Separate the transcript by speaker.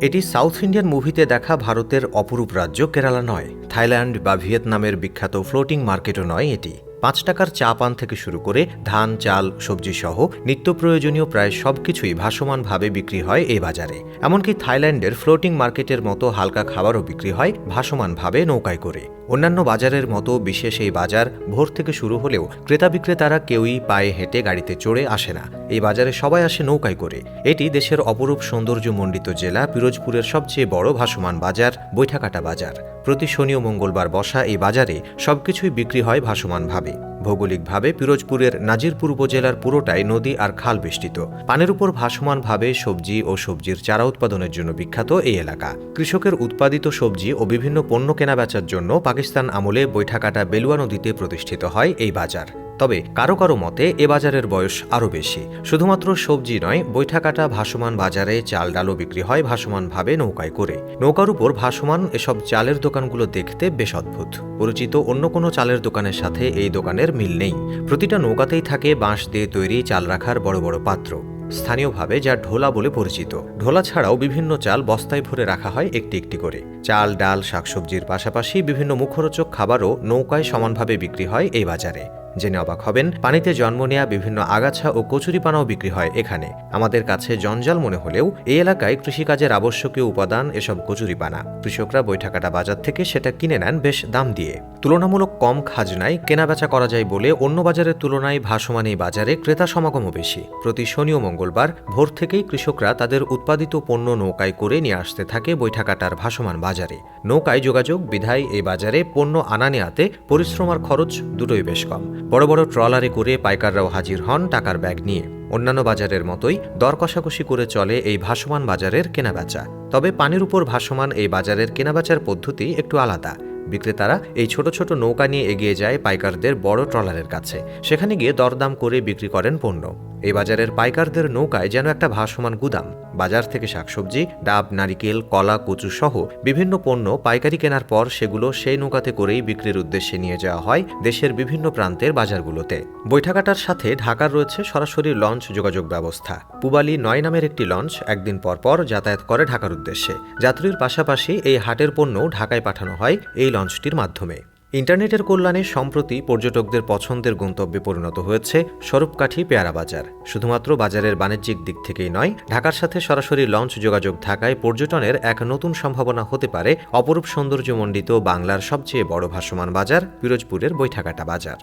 Speaker 1: এটি south Indian মুভিতে দেখা ভারতের অপরূপ রাজ্য কেরালা নয়। থাইল্যান্ড বা ভিয়েতনামের বিখ্যাত ফ্লোটিং মার্কেটও নয় এটি। পাঁচ টাকার চা পান থেকে শুরু করে ধান, চাল, সবজি সহ নিত্য প্রয়োজনীয় প্রায় সবকিছুই ভাসমানভাবে বিক্রি হয় এই বাজারে। এমনকি থাইল্যান্ডের ফ্লোটিং মার্কেটের মতো হালকা খাবারও বিক্রি হয় ভাসমানভাবে নৌকায় করে। অন্যান্য বাজারের মতো বিশেষ এই বাজার ভোর থেকে শুরু হলেও ক্রেতা বিক্রেতারা কেউই পায়ে হেঁটে গাড়িতে চড়ে আসে না। এই বাজারে সবাই আসে নৌকায় করে। এটি দেশের অপরূপ সৌন্দর্যমণ্ডিত জেলা পিরোজপুরের সবচেয়ে বড় ভাসমান বাজার, বৈঠাকাটা বাজার। প্রতি শনি ও মঙ্গলবার বসা এই বাজারে সবকিছুই বিক্রি হয় ভাসমানভাবে। ভৌগোলিকভাবে পিরোজপুরের নাজিরপুর উপজেলার পুরোটাই নদী আর খাল বেষ্টিত। পানের উপর ভাসমানভাবে সবজি ও সবজির চারা উৎপাদনের জন্য বিখ্যাত এই এলাকা। কৃষকের উৎপাদিত সবজি ও বিভিন্ন পণ্য কেনাবেচার জন্য পাকিস্তান আমলে বৈঠাকাটা বেলুয়া নদীতে প্রতিষ্ঠিত হয় এই বাজার। তবে কারও কারও মতে এ বাজারের বয়স আরও বেশি। শুধুমাত্র সবজি নয়, বৈঠাকাটা ভাসমান বাজারে চাল ডালও বিক্রি হয় ভাসমানভাবে নৌকায় করে। নৌকার উপর ভাসমান এসব চালের দোকানগুলো দেখতে বেশ অদ্ভুত। পরিচিত অন্য কোনো চালের দোকানের সাথে এই দোকানের মিল নেই। প্রতিটা নৌকাতেই থাকে বাঁশ দিয়ে তৈরি চাল রাখার বড় বড় পাত্র। স্থানীয়ভাবে যা ঢোলা বলে পরিচিত। ঢোলা ছাড়াও বিভিন্ন চাল বস্তায় ভরে রাখা হয় একটি একটি করে। চাল, ডাল, শাকসবজির পাশাপাশি বিভিন্ন মুখরোচক খাবারও নৌকায় সমানভাবে বিক্রি হয় এই বাজারে। জেনে অবাক হবেন, পানিতে জন্ম নেয়া বিভিন্ন আগাছা ও কচুরিপানাও বিক্রি হয় এখানে। আমাদের কাছে জঞ্জাল মনে হলেও এই এলাকায় কৃষিকাজের আবশ্যকীয় উপাদান এসব কচুরিপানা। কৃষকরা বৈঠাকাটা বাজার থেকে সেটা কিনে নেন বেশ দাম দিয়ে। তুলনামূলক কম খাজনায় কেনাবেচা করা যায় বলে অন্য বাজারের তুলনায় ভাসমান এই বাজারে ক্রেতা সমাগমও বেশি। প্রতি শনি ও মঙ্গলবার ভোর থেকেই কৃষকরা তাদের উৎপাদিত পণ্য নৌকায় করে নিয়ে আসতে থাকে বৈঠাকাটার ভাসমান বাজারে। নৌকায় যোগাযোগ, বিধায় এই বাজারে পণ্য আনা নেয়াতে পরিশ্রম আর খরচ দুটোই বেশ কম। বড় বড় ট্রলারে করে পাইকাররাও হাজির হন টাকার ব্যাগ নিয়ে। অন্যান্য বাজারের মতোই দর কষাকষি করে চলে এই ভাসমান বাজারের কেনাবেচা। তবে পানির উপর ভাসমান এই বাজারের কেনাবেচার পদ্ধতি একটু আলাদা। বিক্রেতারা এই ছোট ছোট নৌকা নিয়ে এগিয়ে যায় পাইকারদের বড় ট্রলারের কাছে। সেখানে গিয়ে দরদাম করে বিক্রি করেন পণ্য। এই বাজারের পাইকারদের নৌকায় যেন একটা ভাসমান গুদাম, বাজার থেকে শাকসবজি, ডাব, নারিকেল, কলা, কচু সহ বিভিন্ন পণ্য পাইকারি কেনার পর সেগুলো সেই নৌকাতে করেই বিক্রির উদ্দেশ্যে নিয়ে যাওয়া হয় দেশের বিভিন্ন প্রান্তের বাজারগুলোতে। বৈঠাকাটার সাথে ঢাকার রয়েছে সরাসরি লঞ্চ যোগাযোগ ব্যবস্থা। পুবালি নয় নামের একটি লঞ্চ একদিন পর পর যাতায়াত করে ঢাকার উদ্দেশ্যে। যাত্রীর পাশাপাশি এই হাটের পণ্য ঢাকায় পাঠানো হয় এই লঞ্চটির মাধ্যমে। ইন্টারনেটের কল্যাণে সম্প্রতি পর্যটকদের পছন্দের গন্তব্যে পরিণত হয়েছে স্বরূপকাঠি পেয়ারা বাজার। শুধুমাত্র বাজারের বাণিজ্যিক দিক থেকেই নয়, ঢাকার সাথে সরাসরি লঞ্চ যোগাযোগ থাকায় পর্যটনের এক নতুন সম্ভাবনা হতে পারে অপরূপ সৌন্দর্যমণ্ডিত বাংলার সবচেয়ে বড় ভাসমান বাজার, পিরোজপুরের বৈঠাকাটা বাজার।